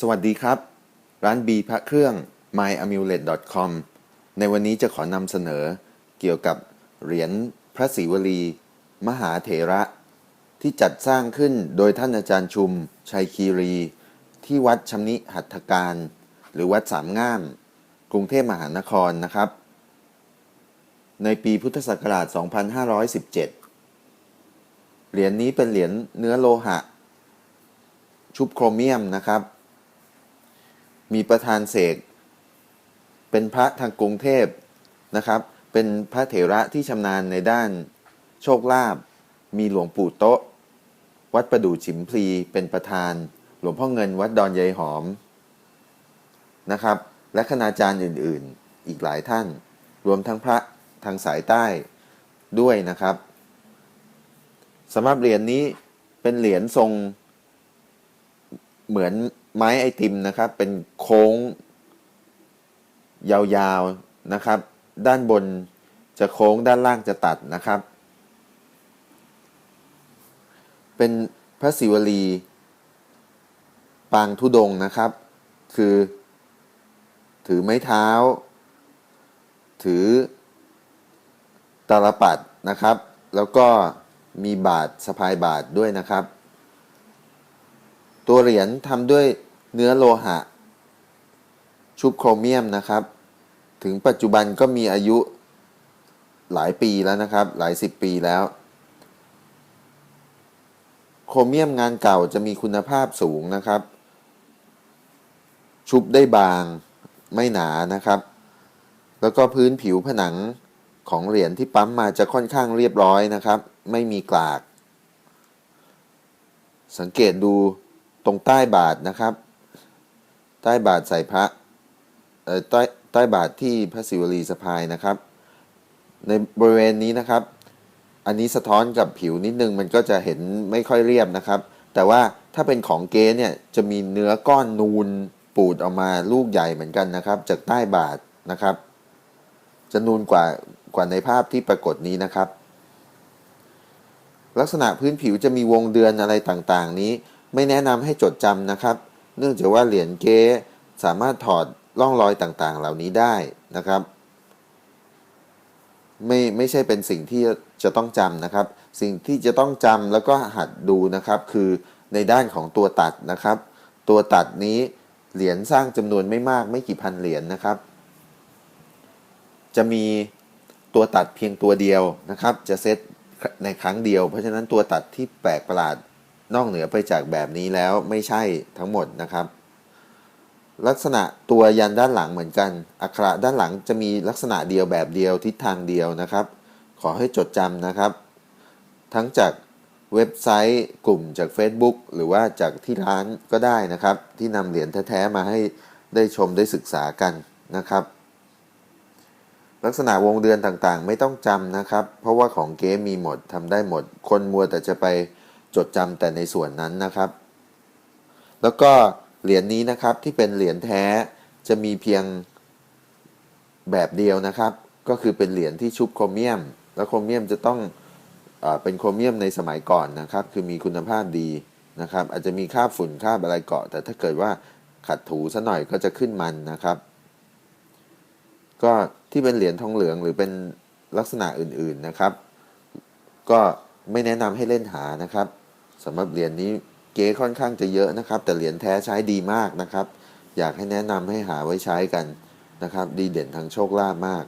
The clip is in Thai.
สวัสดีครับ ร้าน B พระเครื่อง myamulet.com ในวันนี้จะขอนำเสนอเกี่ยวกับเหรียญพระศิวลี มหาเถระ ที่จัดสร้างขึ้นโดยท่านอาจารย์ชุม ชัยคีรี ที่วัดชำนิหัตถการ หรือวัดสามง่าม กรุงเทพมหานครนะครับ ในปีพุทธศักราช 2517 เหรียญนี้เป็นเหรียญเนื้อโลหะ ชุบโครเมียมนะครับ มีประธานเสกเป็นพระทางกรุงเทพนะครับ เป็นพระเถระที่ชำนาญในด้านโชคลาภมีหลวงปู่โต๊ะ วัดประดู่ฉิมพลีเป็นประธาน หลวงพ่อเงินวัดดอนยายหอมนะครับ และคณาจารย์อื่นๆ อีกหลายท่าน รวมทั้งพระทางสายใต้ด้วยนะครับสำหรับเหรียญนี้เป็นเหรียญทรงเหมือน ไม้ไอติมนะครับ เป็นโค้ง ยาวๆนะครับ ด้านบนจะโค้งด้านล่างจะตัดนะครับ เป็นพระศิวลี ปางทุดงนะครับ คือ ถือไม้เท้า ถือตาลปัดนะครับ แล้วก็มีบาทสะพายบาทด้วยนะครับ ตัวเหรียญทำด้วย เนื้อโลหะ ชุบโครเมียมนะครับ ถึงปัจจุบันก็มีอายุหลายปีแล้วนะครับ หลายสิบปีแล้ว โครเมียมงานเก่าจะมีคุณภาพสูงนะครับ ชุบได้บางไม่หนานะครับ แล้วก็พื้นผิวผนังของเหรียญที่ปั๊มมาจะค่อนข้างเรียบร้อยนะครับ ไม่มีกลาก สังเกตดูตรงใต้บาทนะครับ ใต้บาทใส่พระเอ่อใต้ใต้บาทที่พระศิวลีสะพายนะครับ ในบริเวณนี้นะครับ อันนี้สะท้อนกับผิวนิดนึงมันก็จะเห็นไม่ค่อยเรียบนะครับ แต่ว่าถ้าเป็นของเก๊เนี่ยจะมีเนื้อก้อนนูนปูดออกมาลูกใหญ่เหมือนกันนะครับ จากใต้บาทนะครับ จะนูนกว่ากว่าในภาพที่ปรากฏนี้นะครับ ลักษณะพื้นผิวจะมีวงเดือนอะไรต่างๆ นี้ไม่แนะนำให้จดจำนะครับ เนื่องจากว่าเหรียญเก๊สามารถถอดร่องรอยต่างๆ เหล่านี้ได้นะครับ ไม่ไม่ใช่เป็นสิ่งที่จะต้องจำนะครับ สิ่งที่จะต้องจำแล้วก็หัดดูนะครับ คือในด้านของตัวตัดนะครับ ตัวตัดนี้เหรียญสร้างจำนวนไม่มากไม่กี่พันเหรียญนะครับ จะมีตัวตัดเพียงตัวเดียวนะครับ จะเซตในครั้งเดียว เพราะฉะนั้นตัวตัดที่แปลกประหลาด นอกเหนือไปจากแบบนี้แล้วไม่ใช่ทั้งหมดนะครับ ลักษณะตัวยันด้านหลังเหมือนกัน อักขระด้านหลังจะมีลักษณะเดียวแบบเดียวทิศทางเดียวนะครับ ขอให้จดจำนะครับ ทั้งจากเว็บไซต์กลุ่มจาก Facebook หรือว่าจากที่ร้านก็ได้นะครับ ที่นำเหรียญแท้ๆมาให้ได้ชมได้ศึกษากันนะครับ ลักษณะวงเดือนต่างๆ ไม่ต้องจำนะครับ เพราะว่าของเก๊มีหมดทำได้หมด คนมัวแต่จะไป จดจำแต่ในส่วนนั้นนะครับ แล้วก็เหรียญนี้นะครับที่เป็นเหรียญแท้จะมีเพียงแบบเดียวนะครับ ก็คือเป็นเหรียญที่ชุบโครเมียม แล้วโครเมียมจะต้องเอเป็นโครเมียมในสมัยก่อนนะครับ คือมีคุณภาพดีนะครับ อาจจะมีคราฝุ่นคราอะไรเกาะ แต่ถ้าเกิดว่าขัดถูซะหน่อยก็จะขึ้นมันนะครับ ก็ที่เป็นเหรียญทองเหลืองหรือเป็นลักษณะอื่นๆนะครับ ก็ ไม่แนะนำให้เล่นหานะครับสำหรับเหรียญนี้เก๋ค่อนข้างจะเยอะนะครับ แต่เหรียญแท้ใช้ดีมากนะครับ อยากให้แนะนำให้หาไว้ใช้กันนะครับ ดีเด่นทางโชคลาภมาก